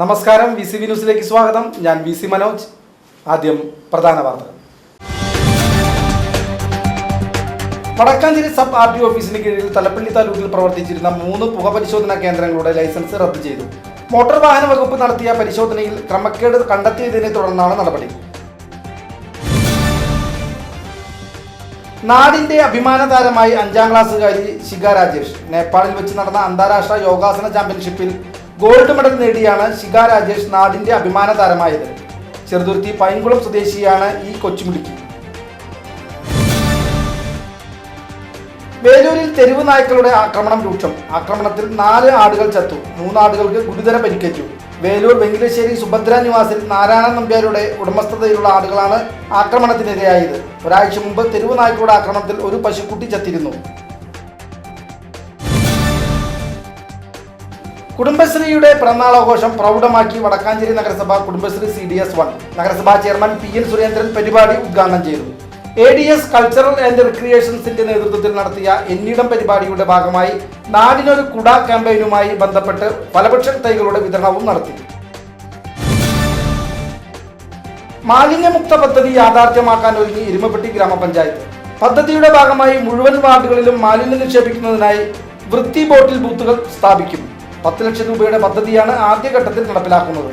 നമസ്കാരം V C V ന്യൂസിലേക്ക് സ്വാഗതം. ഞാൻ വി സി മനോജ്. ആദ്യം പ്രധാന വാർത്തകൾ. വടക്കാഞ്ചേരി സബ് ആർ ടി ഓഫീസിന് കീഴിൽ തലപ്പള്ളി താലൂക്കിൽ പ്രവർത്തിച്ചിരുന്ന മൂന്ന് പുകപരിശോധനാ കേന്ദ്രങ്ങളുടെ ലൈസൻസ് റദ്ദു ചെയ്തു. മോട്ടോർ വാഹന വകുപ്പ് നടത്തിയ പരിശോധനയിൽ ക്രമക്കേട് കണ്ടെത്തിയതിനെ തുടർന്നാണ് നടപടി. നാടിന്റെ അഭിമാന താരമായി അഞ്ചാം ക്ലാസ്സുകാരി ശിഖ രാജേഷ്. നേപ്പാളിൽ വെച്ച് നടന്ന അന്താരാഷ്ട്ര യോഗാസന ചാമ്പ്യൻഷിപ്പിൽ ഗോൾഡ് മെഡൽ നേടിയാണ് ശിഖ രാജേഷ് നാടിന്റെ അഭിമാന താരമായത്. ചെറുതുരുത്തി പൈൻകുളം സ്വദേശിയാണ് ഈ കൊച്ചുമിടുക്കി. വേലൂരിൽ തെരുവ് നായ്ക്കളുടെ ആക്രമണം രൂക്ഷം. ആക്രമണത്തിൽ നാല് ആടുകൾ ചത്തു. മൂന്നാടുകൾക്ക് ഗുരുതര പരിക്കേറ്റു. വേലൂർ വെങ്കിലശ്ശേരി സുഭദ്ര നിവാസിൽ നാരായണൻ നമ്പ്യാരുടെ ഉടമസ്ഥതയിലുള്ള ആടുകളാണ് ആക്രമണത്തിനിരയായത്. ഒരാഴ്ച മുമ്പ് തെരുവ് നായ്ക്കളുടെ ആക്രമണത്തിൽ ഒരു പശുക്കുട്ടി ചത്തിരുന്നു. കുടുംബശ്രീയുടെ പിറന്നാളാഘോഷം പ്രൗഢമാക്കി വടക്കാഞ്ചേരി നഗരസഭ Kudumbashree C D S one നഗരസഭാ ചെയർമാൻ പി എൻ സുരേന്ദ്രൻ പരിപാടി ഉദ്ഘാടനം ചെയ്തു. A D S cultural and റിക്രിയേഷൻസിന്റെ നേതൃത്വത്തിൽ നടത്തിയ എന്നിടം പരിപാടിയുടെ ഭാഗമായി നാടിനൊരു കുട ക്യാമ്പയിനുമായി ബന്ധപ്പെട്ട് ഫലവൃക്ഷ തൈകളുടെ വിതരണവും നടത്തി. മാലിന്യമുക്ത പദ്ധതി യാഥാർത്ഥ്യമാക്കാൻ ഒരുങ്ങി ഇരുമപ്പെട്ടി ഗ്രാമപഞ്ചായത്ത്. പദ്ധതിയുടെ ഭാഗമായി മുഴുവൻ വാർഡുകളിലും മാലിന്യം നിക്ഷേപിക്കുന്നതിനായി വൃത്തി ബോട്ടിൽ ബൂത്തുകൾ സ്ഥാപിക്കും. പത്ത് ലക്ഷം രൂപയുടെ പദ്ധതിയാണ് ആദ്യഘട്ടത്തിൽ നടപ്പിലാക്കുന്നത്.